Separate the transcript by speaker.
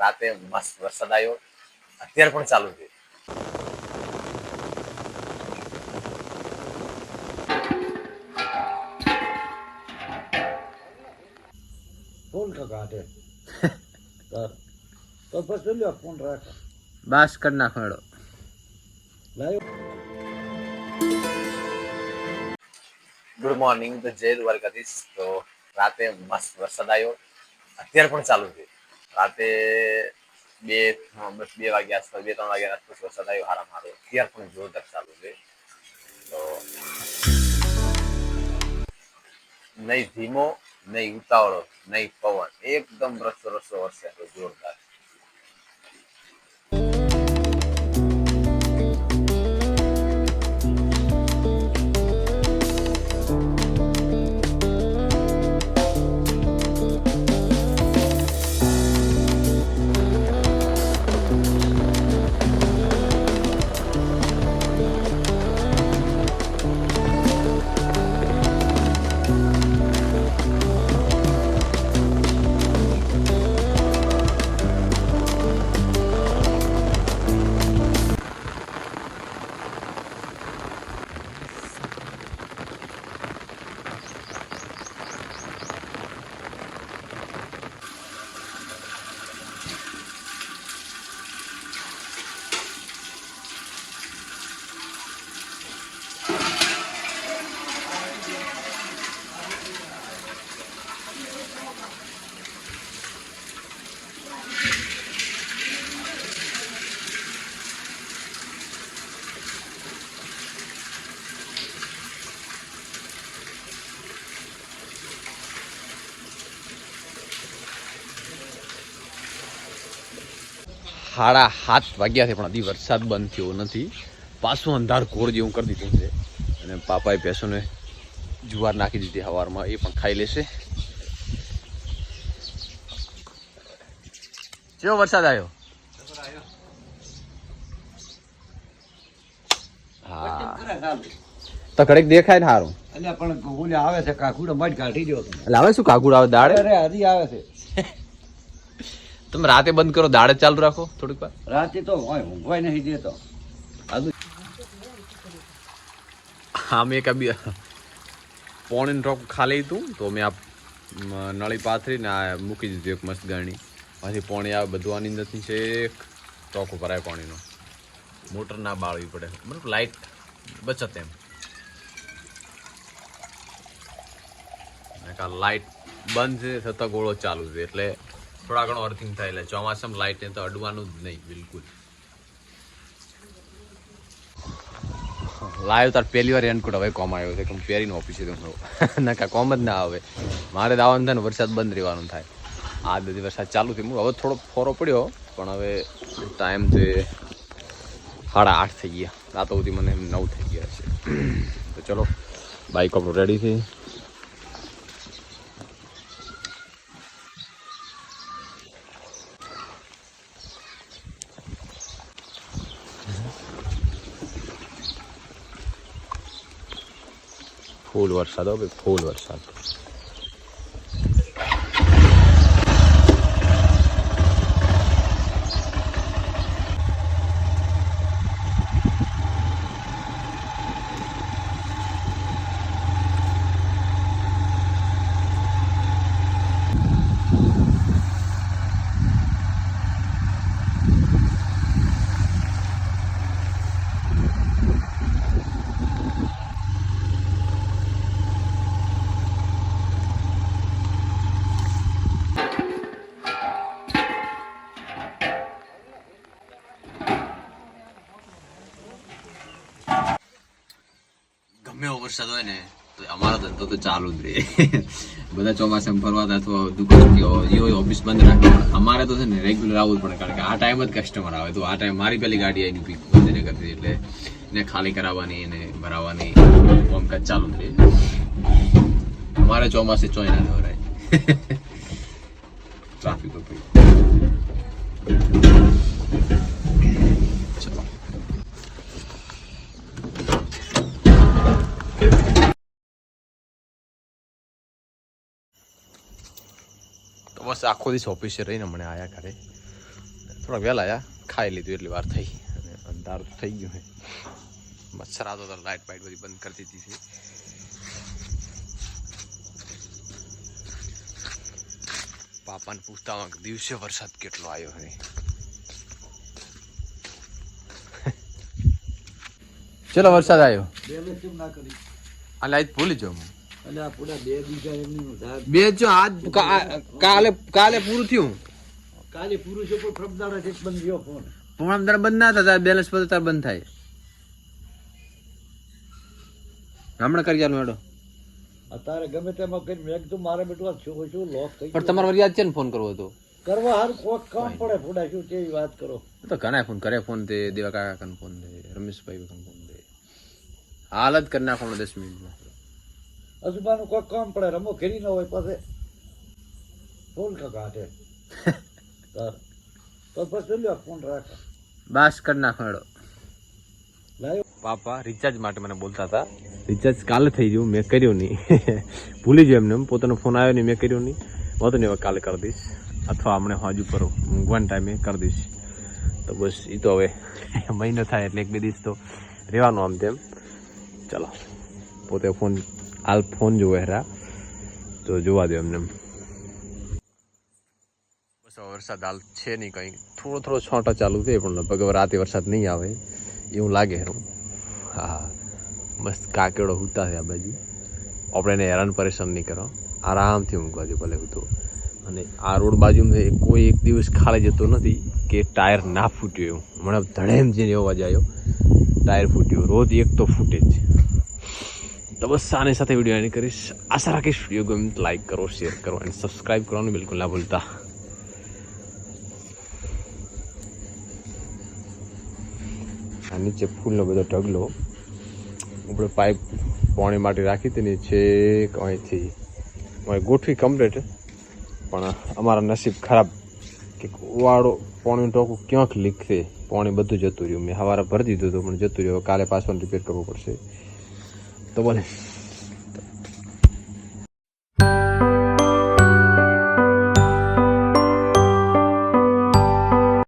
Speaker 1: રાતે મસ્ત વરસાદ આવ્યો. અત્યારે પણ ચાલુ છે.
Speaker 2: ફોન કાઢે. તો તો પછી લ્યો ફોન રાખ.
Speaker 3: બાસ કરી નાખો હેડો.
Speaker 1: ગુડ મોર્નિંગ તો જય દ્વારકાધીશ. તો રાતે મસ્ત વરસાદ આવ્યો. અત્યારે પણ ચાલુ છે. રાતે બે બસ બે વાગ્યા આસપાસ બે, ત્રણ વાગ્યા આસપાસ વરસાદ આવ્યો હારા મારો. અત્યારે પણ જોરદાર ચાલુ છે. તો નહીં ધીમો, નહીં ઉતાવળો, નહીં પવન. એકદમ રસો રસો વરસે જોરદાર.
Speaker 3: સાડા સાત વાગ્યા છે પણ હજી વરસાદ બંધ થયો નથી. પાછું અંધાર ઘોર જેવું કરી દીધું છે. અને પાપાએ ભેંસોને જુવાર નાખી દીધી સવારમાં એ પણ ખાઈ લેશે. કેવો વરસાદ આવ્યો હા. તો ઘડીક દેખાય ને સારું
Speaker 2: એટલે પણ આવે છે કાકુડ મજ કાઢી દો
Speaker 3: એટલે આવે શું કાગુડ આવે દાડે?
Speaker 2: અરે હજી આવે છે.
Speaker 3: તમે રાતે બંધ કરો દાડે ચાલુ રાખો થોડીક વાર.
Speaker 2: રાતે તો હોય ઊંઘવાય નહીં દેતો
Speaker 3: હા મેં એક બી પોણીનું ટોક ખાલી હતું તો મેં આ નળી પાથરી ને આ મૂકી દીધું એક મસ્ત ગરણી પછી પોણી આવે બધું આની અંદરથી છે એક ટોક ભરાય પાણીનો. મોટર ના બાળવી પડે. બરાબર લાઇટ બચત એમ. આ લાઇટ બંધ છે થતાં ગોળો ચાલુ છે એટલે થોડા ઘણો અર્થિંગ થાય એટલે ચોમાસામાં લાઇટને તો અડવાનું જ નહીં, બિલકુલ. લાવ્યો તાર પહેલી વાર એનકોટ, હવે કોમ આવ્યો છે કે હું પહેરીને ઓફિસે જઉં ના કા કોમ જ ના આવે. મારે દાવાનું થાય ને વરસાદ બંધ રહેવાનું થાય. આ બધી વરસાદ ચાલુ થઈ હવે થોડો ફોરો પડ્યો, પણ હવે ટાઈમ છે સાડા આઠ થઈ ગયા. રાતો સુધી મને નવ થઈ ગયા છે. તો ચલો બાઈક આપણું રેડી છે. ફૂલ વરસાદ હો ભાઈ ફૂલ વરસાદ. વરસાદ હોય ને, તો અમારો ધંધો તો ચાલુ જ રહે. બધા ચોમાસામાં ફરવા અથવા દુકાન કે ઓફિસ બંધ રાખે. અમારે તો છે ને રેગ્યુલર આવવું પડે, કારણ કે આ ટાઈમ જ કસ્ટમર આવે. તો આ ટાઈમ મારી પેલી ગાડી આવીને પીક બંધ કરતી એટલે એને ખાલી કરાવવાની એને ભરાવવાની કામકાજ ચાલુ જ રહે. અમારે ચોમાસે ચોય ના દોરાય ટ્રાફિક ઉપર બસ આખો દિવસ ઓફિસે રહીને મને આયા ઘરે. થોડા વહેલા આવ્યા ખાઈ લીધું એટલી વાર થઈ. અને અંધારું થઈ ગયું મચ્છર આવતો હતો લાઇટ બાઇટ બધી બંધ કરી દીધી છે. પાપાને પૂછતા દિવસે વરસાદ કેટલો આવ્યો હે. ચલો વરસાદ આવ્યો આ આજ ભૂલી જાઉં
Speaker 2: એટલે આ પૂરા બે બીજા એમની
Speaker 3: બે જો આજ કાલે કાલે પૂરું થયું?
Speaker 2: કાલે પર છે બંધ થયો ફોન.
Speaker 3: પણ તારે બંધ ના થતા બેલેન્સ પર તાર બંધ થાય. હમણાં કરી ચાલુ હેડો.
Speaker 2: અત્યારે ગમે તેમાં કરી મેં કીધું મારે બેટું આ શું શું લોક થઈ
Speaker 3: પણ
Speaker 2: ગયો.
Speaker 3: તમારે યાદ છે ને ફોન કરવો હતો
Speaker 2: કરવા હારું કોક કામ પડે ફોડા શું તેવી વાત કરો.
Speaker 3: તો ઘણા ફોન કરે ફોન તે દેવા કાકા કન ફોન દે રમેશભાઈ કન ફોન દે. હાલ જ કરી નાખવાનો દસ મિનિટમાં.
Speaker 2: અજુબાનું કોક કામ પડે રમો ઘેરી ન હોય પાસે. ફોન કાઢે. તો પછી લ્યો ફોન રાખ.
Speaker 3: બસ કરી નાખો પાપા રિચાર્જ માટે મને બોલતા હતા. રિચાર્જ કાલે થઈ ગયું મેં કર્યું નહીં. ભૂલી ગયો એમને પોતાનો ફોન આવ્યો નહીં મેં કર્યું નહીં. વધુ નહીં હવે કાલે કરી દઈશ. અથવા હમણાં હાજુ કરો ઊંઘવાના ટાઈમે કરી દઈશ. તો બસ એ તો હવે મહિનો થાય એટલે એક બે દિવસ તો રહેવાનું આમ તેમ. ચલો પોતે ફોન હાલ ફોન જોવે હેરા તો જોવા દો એમને. બસ વરસાદ હાલ છે નહીં કંઈ. થોડો થોડો છોટા ચાલુ છે, પણ લગભગ રાતે વરસાદ નહીં આવે. એવું લાગે હેરું હા મસ્ત કાકેડો હુતા છે આ બાજુ. આપણે એને હેરાન પરેશાન નહીં કરો. આરામથી ઊંઘવા દો ભલે તો અને આ રોડ બાજુમાં કોઈ એક દિવસ ખાલી જતો નથી કે ટાયર ના ફૂટ્યો. એવું હમણાં ધડેમ જઈને એવો અવાજ આવ્યો, ટાયર ફૂટ્યો. રોજ એક તો ફૂટે જ. તો સાથે વીડિયો એની કરીશ આશા રાખીશ વીડિયો ગમે લાઈક કરો શેર કરો એન્ડ સબસ્ક્રાઈબ કરવાનું બિલકુલ ના ભૂલતા આ નીચે ફૂલનો બધો ઢગલો આપણે પાઇપ પાણી માટે રાખી હતી છે અહીંથી અહીં ગોઠવી કમ્પ્લેટ પણ અમારા નસીબ ખરાબ કે વાળો પાણીનું ટોકું ક્યાંક લીક છે પાણી બધું જતું રહ્યું મેં સવારે ભરી દીધું હતું પણ જતું રહ્યું કાલે પાછું રિપેર કરવું પડશે તો બોલે